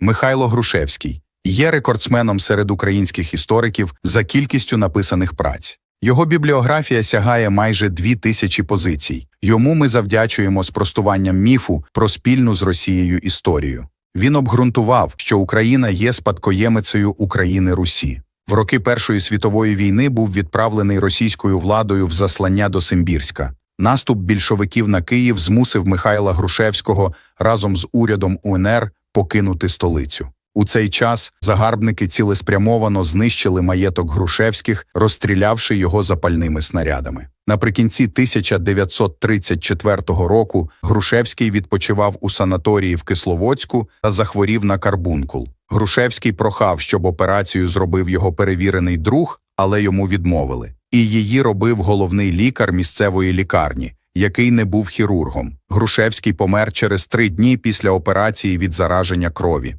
Михайло Грушевський є рекордсменом серед українських істориків за кількістю написаних праць. Його бібліографія сягає майже дві тисячі позицій. Йому ми завдячуємо спростуванням міфу про спільну з Росією історію. Він обґрунтував, що Україна є спадкоємицею України Русі. В роки Першої світової війни був відправлений російською владою в заслання до Симбірська. Наступ більшовиків на Київ змусив Михайла Грушевського разом з урядом УНР покинути столицю. У цей час загарбники цілеспрямовано знищили маєток Грушевських, розстрілявши його запальними снарядами. Наприкінці 1934 року Грушевський відпочивав у санаторії в Кисловодську та захворів на карбункул. Грушевський прохав, щоб операцію зробив його перевірений друг, але йому відмовили. І її робив головний лікар місцевої лікарні, який не був хірургом. Грушевський помер через три дні після операції від зараження крові.